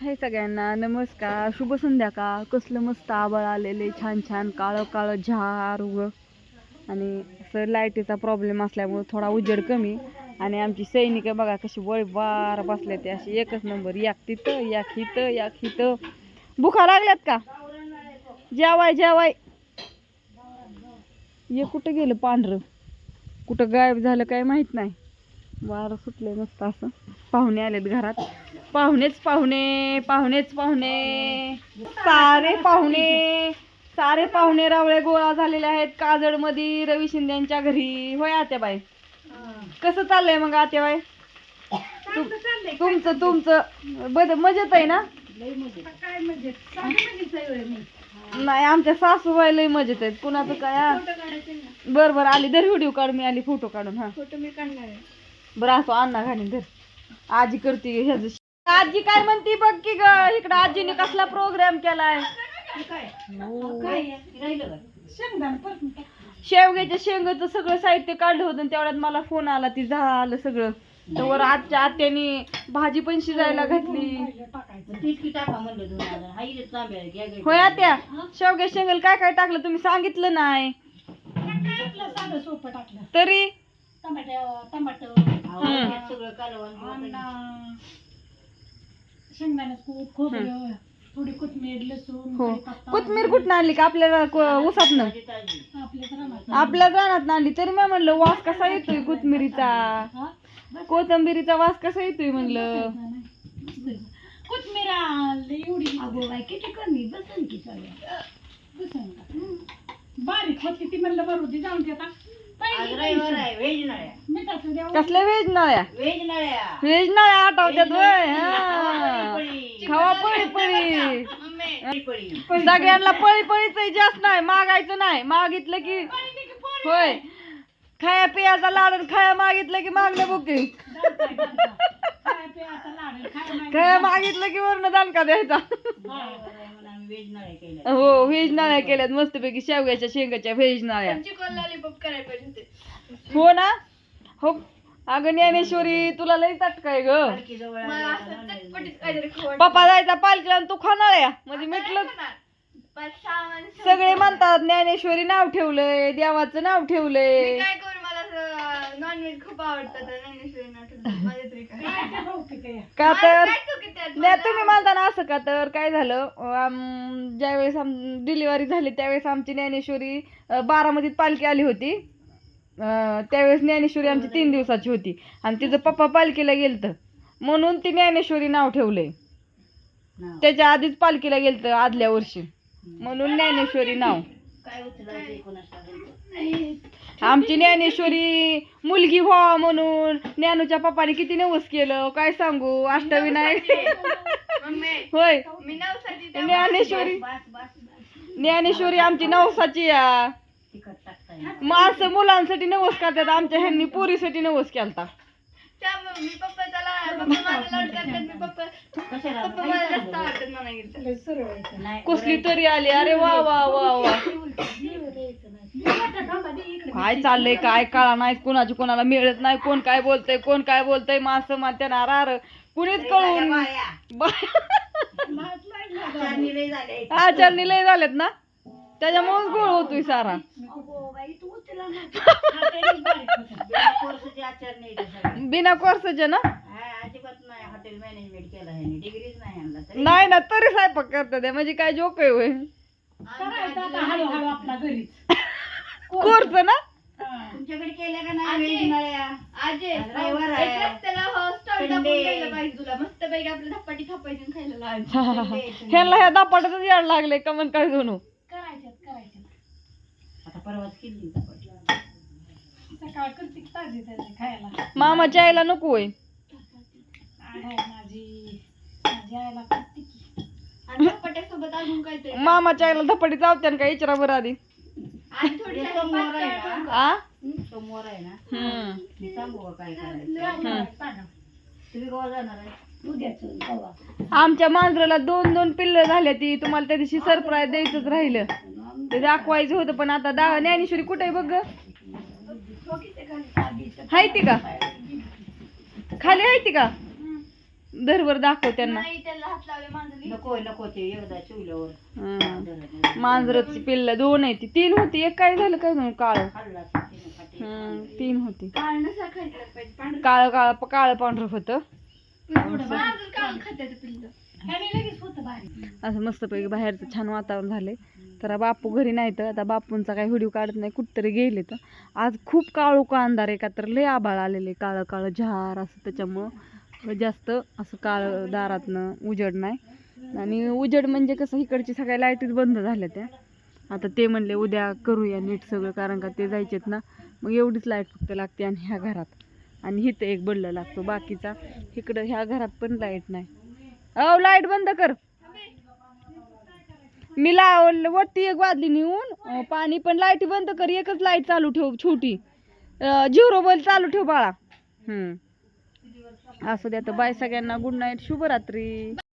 हाय सगळ्यांना नमस्कार. शुभ संध्याकाळ कसलं मस्त आबळ आलेले छान छान काळं काळं झार उग. आणि असं लाईटीचा प्रॉब्लेम असल्यामुळं थोडा उजेड कमी. आणि आमची सैनिक बघा कशी वळबार बसले ते अशी एकच नंबर याक तिथं याक हिथं याक हिथं. भुका लागल्यात का? जेवाय जेवाय. ये कुठं गेलं पांढरं? कुठं गायब झालं काय माहीत नाही. वारं सुटले मस्त असं. पाहुणे आलेत घरात. पाहुणेच पाहुणे पाहुणेच पाहुणे. सारे पाहुणे सारे पाहुणे रावळे गोळा झालेले आहेत काजळमध्ये रवी शिंद्यांच्या घरी. होय आत्याबाई? कसं चाललंय मग आत्याबाई? तुम- तुमचं तुमचं. बद मजेत आहे ना? नाही आमच्या सासूबाई लय मजेत आहेत. कुणाचं काय? बरं बरं आली. दर व्हिडिओ काढ मी आली फोटो काढून हा. फोटो मी काढणार आहे. बरं असो अण्णा घालीन धर. आजी करते ह्याच आजी काय म्हणती बघ की ग इकडं आजीने कसला प्रोग्राम केलाय? शेवग्याच्या शेंगाचं सगळं साहित्य काढलं होतं तेवढ्यात मला फोन आला ती झालं सगळं. तर आजच्या आत्याने भाजी पण शिजायला घातली. होय आत्या? शेवग्या शेंगल काय काय टाकलं तुम्ही सांगितलं नाही. साधं सोपं शेंगदाण्याच कूट खोबरं थोडी कोथमीर लसूण हो. कढीपत्ता, कोथमीर कुठं आणली का आपल्याला उसातनं? आपल्या घरात आपल्या रानात आणली. तरी मी म्हणलं वास कसा येतोय कोथमिरीचा? हा? कोथंबिरीचा वास कसा येतोय म्हणलं? कोथमीर आणली एवढी. अगो किती कमी. बसन की बारीक होती ती म्हणलं बरोबर जाऊन घेता कसल्या व्हेज नळ्या? व्हेज नळ्या. आठवत्यात वय हा. खावा पळी पळी सगळ्यांना पळी पळीच जास्त नाही मागायचं नाही. मागितलं की होय. खाया पियाचा लाड आणि खाया मागितलं की मागणं बुकिंग. खाया मागितलं की वरण दणका द्यायचा? हा. हो व्हेज नाळ्या केल्यात मस्तपैकी शेवग्याच्या शेंगाच्या व्हेज नाळ्या. हो ना? हो. अगं ज्ञानेश्वरी तुला लई तटकाय ग. पप्पा जायचा पालखीला आणि तू खाणार म्हणजे मिटलं सगळे म्हणतात ज्ञानेश्वरी नाव ठेवलंय देवाचं नाव ठेवलंय. काय करू? नॉनव्हेज खूप आवडतं तर. माझ्या तरी काय. का तर काय चूक आहे त्यात? नाही तुम्ही म्हणता ना असं का तर काय झालं आम- ज्यावेळेस डिलिव्हरी झाली त्यावेळेस आमची ज्ञानेश्वरी अं, बारामतीत पालखी आली होती. अं, त्यावेळेस ज्ञानेश्वरी आमची तीन दिवसाची होती. आणि तिचं पप्पा पालखीला गेलत. म्हणून ती ज्ञानेश्वरी नाव ठेवलंय. त्याच्या आधीच पालखीला गेलत आदल्या वर्षी. म्हणून ज्ञानेश्वरी नाव. आमची ज्ञानेश्वरी मुलगी व्हावा म्हणून ज्ञानूच्या पप्पाने किती नवस केलं काय सांगू? अष्टविनायक. होय. मी ज्ञानेश्वरी. ज्ञानेश्वरी आमची नवसाची या. माणसं मुलांसाठी नवस करतात आमच्या ह्यांनी पोरीसाठी नवस केलता. त्यामुळे मी पप्पा त्याला पप्पा माझा लाड करतात मी पप्पा पप्पा मला जास्त आवडतात मला गेलं लय सरळ आहे ते. कसली तरी आली अरे वा वा वा वा मोठा खांबा दे इकडे. काय चाललंय काय कळा नाही कोणाची कोणाला मिळत नाही कोण काय बोलतय कोण काय बोलतय माणसं म्हणते ना रार कुणीच कळून. आचारणी लय झालेत ना? त्याच्यामुळेच गोळ होतोय सारा. बिना कोर्सचे ना? नाही. ना तरी स्वयंपाक करतात ते. म्हणजे काय जोक आहे घरीच कोर्स ना? हा. आजे. रविवार आहे. टाकून द्यायला पाहिजे तुला. मस्त पैकी आपलं धपाटी थापायची आणि खायला लावायची. ह्यांना ह्या याड लागले का मग काय जणू. करायच्यात करायच्यात. आता परवाच केली सकाळ करते की ताजी ताजी खायला. मामाच्या आईला नको आहे माझी. माझी आईला करते की. आणि धपाट्यासोबत अजून काहीतरी. मामाच्या आईला धपाटी चावत्यान का इचरा बरं आधी. आ समोर आहे ना? हम्म. मी सांगू का काय करायचं? काय सांगा. तुम्ही गोवा जाणार आहे? उद्याच कवा. आमच्या मांजराला दोन दोन पिल्ल झाल्या ती. तुम्हाला त्या दिवशी सरप्राईज द्यायचंच राहिलं. ते दाखवायचं होतं पण आता दा ज्ञानेश्वरी कुठे आहे बघ ग? हाय ती का? खाली आहे ती का? दरवर दाखव त्यांना. नाही त्याला हात लावले मांजरी. नको नको ते एकदा शिवल्यावर. मांजरची पिल्ल दोन आहे ती. तीन होती एक काय झालं काय काळ. खाल्ला तिने. हं, होती. पाळणं साखर पाहिजे. पांढरं. काळ काळ काळ पांढरं होतं. मांजर काळ खात्यात पिल्लं. ह्याने लगेच होतं भारी. असं मस्तपैकी बाहेरचं छान वातावरण झाले तर बापू घरी नाही तर आता बापूंचा काही व्हिडिओ काढत नाही कुठतरी गेले तर. आज खूप काळू का अंधार आहे का तर लय आबाळ आलेले काळं काळं झार असं त्याच्यामुळं. म्हणजे जास्त असं काळ दारातनं उजड नाही. आणि उजड म्हणजे कसं इकडची सगळ्या लाईटीच बंद झाल्या त्या. आता ते म्हणले उद्या करूया नीट सगळं कारण का ते जायचेत ना. मग एवढीच लाइट फक्त लागते आणि ह्या घरात. आणि इथं एक बल्ब लागतो बाकीचा इकडं ह्या घरात पण लाइट नाही. अहो लाइट बंद कर. मी लावल वरती एक वाजली नेऊन पाणी पण लाइट बंद कर एकच लाइट चालू ठेव छोटी. झिरो बल चालू ठेव बाळा. हम्म. असू द्या तर बाय सगळ्यांना. गुड नाईट शुभरात्री.